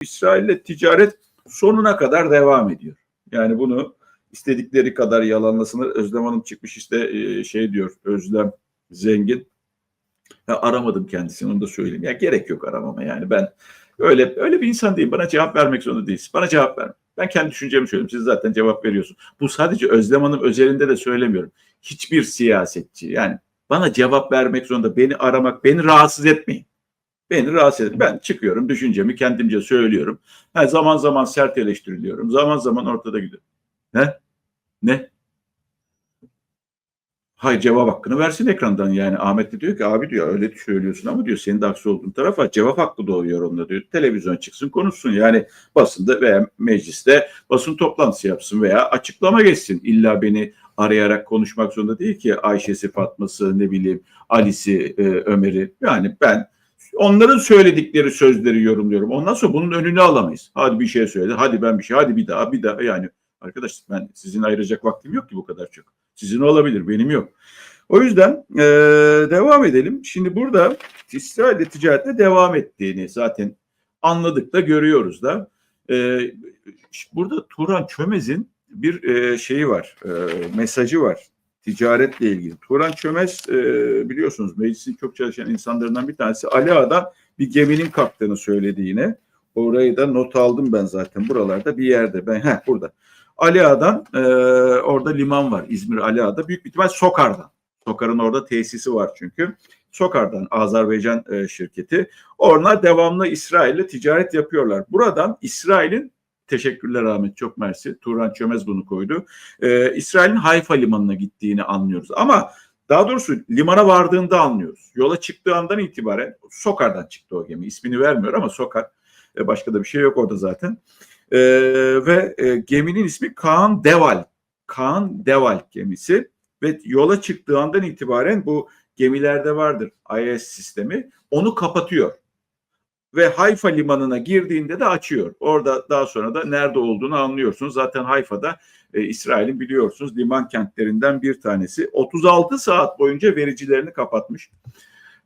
İsrail'le ticaret sonuna kadar devam ediyor. Yani bunu istedikleri kadar yalanlasınlar. Özlem Hanım çıkmış işte e, şey diyor Özlem Zengin. Ya aramadım kendisini onu da söyleyeyim. Ya gerek yok aramama yani ben öyle öyle bir insan değilim. Bana cevap vermek zorunda değilsin. Bana cevap ver. Ben kendi düşüncemi söylüyorum. Siz zaten cevap veriyorsun. Bu sadece Özlem Hanım özelinde de söylemiyorum. Hiçbir siyasetçi yani bana cevap vermek zorunda, beni aramak, beni rahatsız etmeyin. Beni rahatsız edin. Ben çıkıyorum, düşüncemi kendimce söylüyorum. Ha, zaman zaman sert eleştiriliyorum. Zaman zaman ortada gidiyorum. Ne? Ne? Hayır cevap hakkını versin ekrandan yani. Ahmet de diyor ki abi diyor öyle söylüyorsun ama diyor senin de haksız olduğun tarafa cevap hakkı doğuyor onda diyor. Televizyon çıksın konuşsun yani basında veya mecliste basın toplantısı yapsın veya açıklama geçsin. İlla beni arayarak konuşmak zorunda değil ki Ayşe'si, Fatma'sı, ne bileyim Ali'si, e, Ömer'i. Yani ben onların söyledikleri sözleri yorumluyorum. Ondan sonra bunun önünü alamayız. Hadi bir şey söyledi, hadi ben bir şey, hadi bir daha, bir daha. Yani arkadaş ben sizin ayıracak vaktim yok ki bu kadar çok. Sizin olabilir, benim yok. O yüzden e, devam edelim. Şimdi burada İsrail'de ticarette devam ettiğini zaten anladık da görüyoruz da. E, burada Turan Çömez'in bir e, şeyi var, e, mesajı var ticaretle ilgili. Turan Çömez e, biliyorsunuz meclisin çok çalışan insanlarından bir tanesi. Ali Ağa'dan bir geminin kaptanı söyledi yine. Orayı da not aldım ben zaten buralarda bir yerde. Ben heh, burada. Ali Ağa'dan e, orada liman var İzmir Ali Ağa'da. Büyük bir ihtimal Sokar'dan. Sokar'ın orada tesisi var çünkü. Sokar'dan Azerbaycan e, şirketi. Onlar devamlı İsrail'le ticaret yapıyorlar. Buradan İsrail'in Teşekkürler Ahmet çok mersi. Turan Çömez bunu koydu. Ee, İsrail'in Hayfa limanına gittiğini anlıyoruz. Ama daha doğrusu limana vardığında anlıyoruz. Yola çıktığı andan itibaren Sokar'dan çıktı o gemi. İsmini vermiyor ama Sokar. Ee, başka da bir şey yok orada zaten. Ee, ve e, geminin ismi Kaan Deval. Kaan Deval gemisi. Ve yola çıktığı andan itibaren bu gemilerde vardır IS sistemi. Onu kapatıyor ve Hayfa limanına girdiğinde de açıyor. Orada daha sonra da nerede olduğunu anlıyorsunuz. Zaten Hayfa'da e, İsrail'in biliyorsunuz liman kentlerinden bir tanesi. 36 saat boyunca vericilerini kapatmış.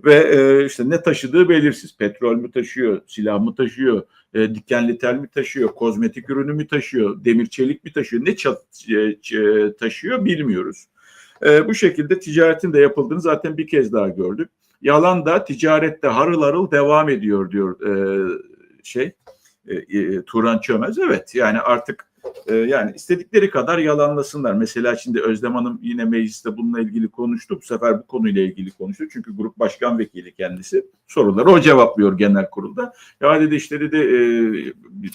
Ve e, işte ne taşıdığı belirsiz. Petrol mü taşıyor, silah mı taşıyor, e, dikenli tel mi taşıyor, kozmetik ürünü mü taşıyor, demir çelik mi taşıyor, ne çat, e, taşıyor bilmiyoruz. E, bu şekilde ticaretin de yapıldığını zaten bir kez daha gördük. Yalan da ticarette harıl harıl devam ediyor diyor e, şey e, e, Turan Çömez. Evet yani artık e, yani istedikleri kadar yalanlasınlar. Mesela şimdi Özlem Hanım yine mecliste bununla ilgili konuştu. Bu sefer bu konuyla ilgili konuştu. Çünkü grup başkan vekili kendisi. Soruları o cevaplıyor genel kurulda. Ya dedi işte dedi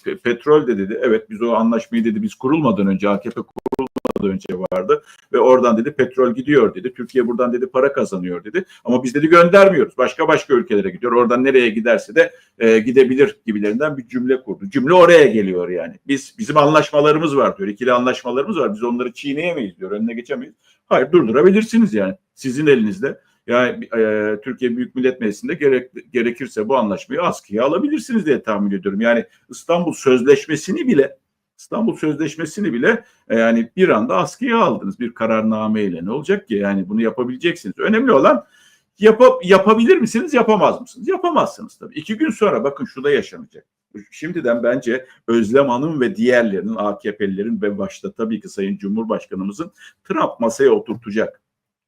e, petrol de dedi. Evet biz o anlaşmayı dedi biz kurulmadan önce AKP kurulmadan önce vardı ve oradan dedi petrol gidiyor dedi. Türkiye buradan dedi para kazanıyor dedi. Ama biz dedi göndermiyoruz. Başka başka ülkelere gidiyor. Oradan nereye giderse de e, gidebilir gibilerinden bir cümle kurdu. Cümle oraya geliyor yani. Biz bizim anlaşmalarımız var diyor. İkili anlaşmalarımız var. Biz onları çiğneyemeyiz diyor. Önüne geçemeyiz. Hayır durdurabilirsiniz yani. Sizin elinizde. Yani e, Türkiye Büyük Millet Meclisi'nde gerek, gerekirse bu anlaşmayı askıya alabilirsiniz diye tahmin ediyorum. Yani İstanbul Sözleşmesi'ni bile İstanbul Sözleşmesi'ni bile e, yani bir anda askıya aldınız bir kararnameyle. Ne olacak ki? Yani bunu yapabileceksiniz. Önemli olan yap yapabilir misiniz, yapamaz mısınız? Yapamazsınız tabii. İki gün sonra bakın şu da yaşanacak. Şimdiden bence Özlem Hanım ve diğerlerinin AKP'lilerin ve başta tabii ki Sayın Cumhurbaşkanımızın Trump masaya oturtacak.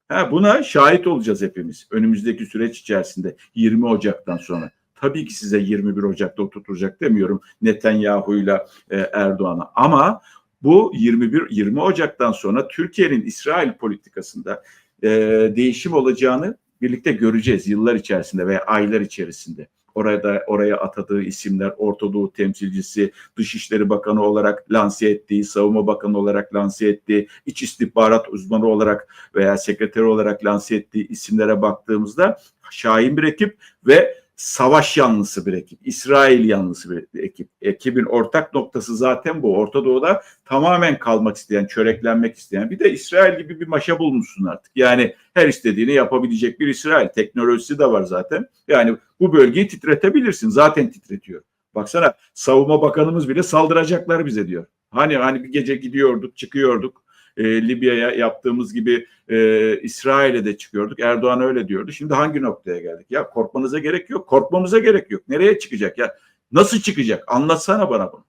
Ha, buna şahit olacağız hepimiz önümüzdeki süreç içerisinde 20 Ocak'tan sonra. Tabii ki size 21 Ocak'ta oturtacak demiyorum Netanyahu'yla e, Erdoğan'a ama bu 21 20 Ocak'tan sonra Türkiye'nin İsrail politikasında e, değişim olacağını birlikte göreceğiz yıllar içerisinde veya aylar içerisinde. Orada oraya atadığı isimler Orta Doğu temsilcisi, Dışişleri Bakanı olarak lanse ettiği, Savunma Bakanı olarak lanse ettiği, İç istihbarat uzmanı olarak veya sekreteri olarak lanse ettiği isimlere baktığımızda şahin bir ekip ve savaş yanlısı bir ekip, İsrail yanlısı bir ekip. Ekibin ortak noktası zaten bu. Orta Doğu'da tamamen kalmak isteyen, çöreklenmek isteyen. Bir de İsrail gibi bir maşa bulmuşsun artık. Yani her istediğini yapabilecek bir İsrail. Teknolojisi de var zaten. Yani bu bölgeyi titretebilirsin. Zaten titretiyor. Baksana savunma bakanımız bile saldıracaklar bize diyor. Hani hani bir gece gidiyorduk, çıkıyorduk e, Libya'ya yaptığımız gibi e, İsrail'e de çıkıyorduk. Erdoğan öyle diyordu. Şimdi hangi noktaya geldik? Ya korkmanıza gerek yok. Korkmamıza gerek yok. Nereye çıkacak ya? Nasıl çıkacak? Anlatsana bana bunu.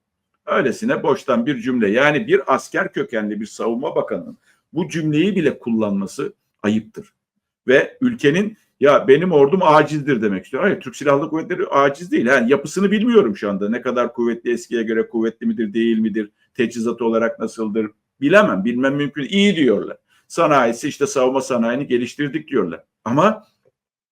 Öylesine boştan bir cümle. Yani bir asker kökenli bir savunma bakanının bu cümleyi bile kullanması ayıptır. Ve ülkenin ya benim ordum acizdir demek istiyor. Hayır Türk Silahlı Kuvvetleri aciz değil. Yani yapısını bilmiyorum şu anda. Ne kadar kuvvetli eskiye göre kuvvetli midir değil midir? Teçhizat olarak nasıldır? Bilemem. Bilmem mümkün. İyi diyorlar. Sanayisi işte savunma sanayini geliştirdik diyorlar. Ama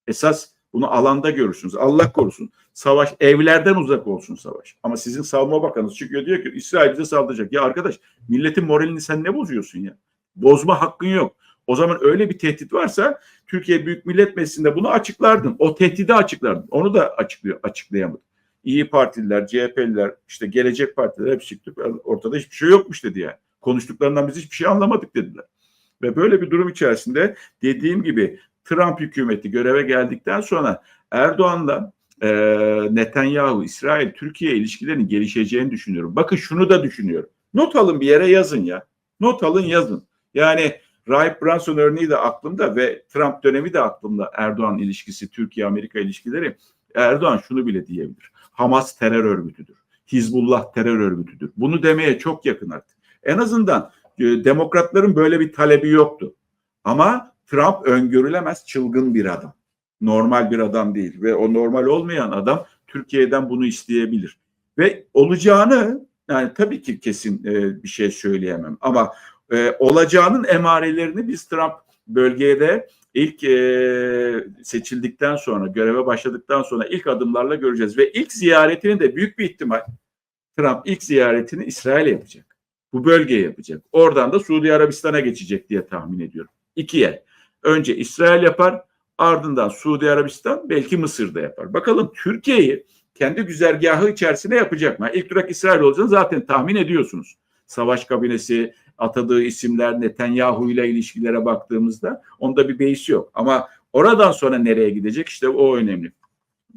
esas bunu alanda görürsünüz. Allah korusun. Savaş evlerden uzak olsun savaş. Ama sizin savunma bakanınız çıkıyor diyor ki İsrail bize saldıracak. Ya arkadaş milletin moralini sen ne bozuyorsun ya? Bozma hakkın yok. O zaman öyle bir tehdit varsa Türkiye Büyük Millet Meclisi'nde bunu açıklardın. O tehdidi açıklardın. Onu da açıklıyor, açıklayamadı. İyi Partililer, CHP'liler, işte Gelecek Partiler hepsi çıktı. Ortada hiçbir şey yokmuş dedi yani. Konuştuklarından biz hiçbir şey anlamadık dediler. Ve böyle bir durum içerisinde dediğim gibi Trump hükümeti göreve geldikten sonra Erdoğan'la e, Netanyahu, İsrail, Türkiye ilişkilerinin gelişeceğini düşünüyorum. Bakın şunu da düşünüyorum. Not alın bir yere yazın ya. Not alın yazın. Yani Rahip Brunson örneği de aklımda ve Trump dönemi de aklımda Erdoğan ilişkisi, Türkiye-Amerika ilişkileri. Erdoğan şunu bile diyebilir. Hamas terör örgütüdür. Hizbullah terör örgütüdür. Bunu demeye çok yakın artık. En azından e, demokratların böyle bir talebi yoktu. Ama Trump öngörülemez çılgın bir adam. Normal bir adam değil ve o normal olmayan adam Türkiye'den bunu isteyebilir. Ve olacağını yani tabii ki kesin e, bir şey söyleyemem ama e, olacağının emarelerini biz Trump bölgede ilk e, seçildikten sonra göreve başladıktan sonra ilk adımlarla göreceğiz ve ilk ziyaretini de büyük bir ihtimal Trump ilk ziyaretini İsrail'e yapacak. Bu bölgeye yapacak. Oradan da Suudi Arabistan'a geçecek diye tahmin ediyorum. İki yer. Önce İsrail yapar, ardından Suudi Arabistan, belki Mısır'da yapar. Bakalım Türkiye'yi kendi güzergahı içerisine yapacak mı? İlk durak İsrail olacağını zaten tahmin ediyorsunuz. Savaş kabinesi, atadığı isimler, Netanyahu ile ilişkilere baktığımızda onda bir beis yok. Ama oradan sonra nereye gidecek işte o önemli.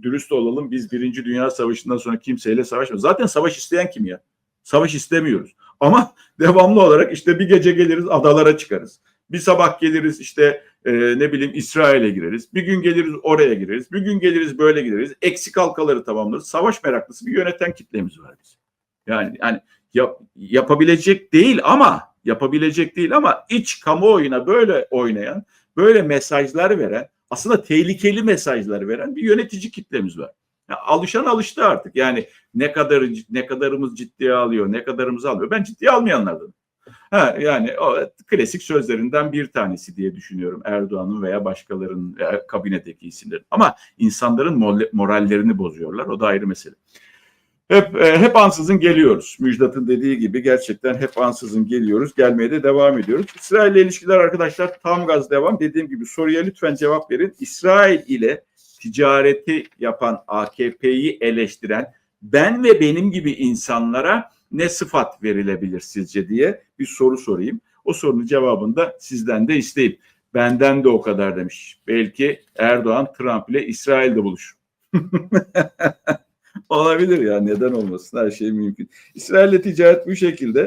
Dürüst olalım biz Birinci Dünya Savaşı'ndan sonra kimseyle savaşmıyoruz. Zaten savaş isteyen kim ya? Savaş istemiyoruz. Ama devamlı olarak işte bir gece geliriz adalara çıkarız. Bir sabah geliriz işte e, ne bileyim İsrail'e gireriz. Bir gün geliriz oraya gireriz. Bir gün geliriz böyle gideriz. Eksik halkaları tamamlarız. Savaş meraklısı bir yöneten kitlemiz var bizim. Yani yani yap, yapabilecek değil ama yapabilecek değil ama iç kamuoyuna böyle oynayan, böyle mesajlar veren, aslında tehlikeli mesajlar veren bir yönetici kitlemiz var. Ya alışan alıştı artık. Yani ne kadar ne kadarımız ciddiye alıyor, ne kadarımız almıyor. Ben ciddiye almayanlardan. Ha, yani o klasik sözlerinden bir tanesi diye düşünüyorum Erdoğan'ın veya başkalarının veya kabinedeki isimlerin. Ama insanların morallerini bozuyorlar. O da ayrı mesele. Hep e, hep ansızın geliyoruz. Müjdat'ın dediği gibi gerçekten hep ansızın geliyoruz. Gelmeye de devam ediyoruz. İsrail ile ilişkiler arkadaşlar tam gaz devam. Dediğim gibi soruya lütfen cevap verin. İsrail ile ticareti yapan AKP'yi eleştiren ben ve benim gibi insanlara ne sıfat verilebilir sizce diye bir soru sorayım. O sorunun cevabını da sizden de isteyip benden de o kadar demiş. Belki Erdoğan Trump ile İsrail'de buluşur. Olabilir ya neden olmasın her şey mümkün. İsrail'le ticaret bu şekilde.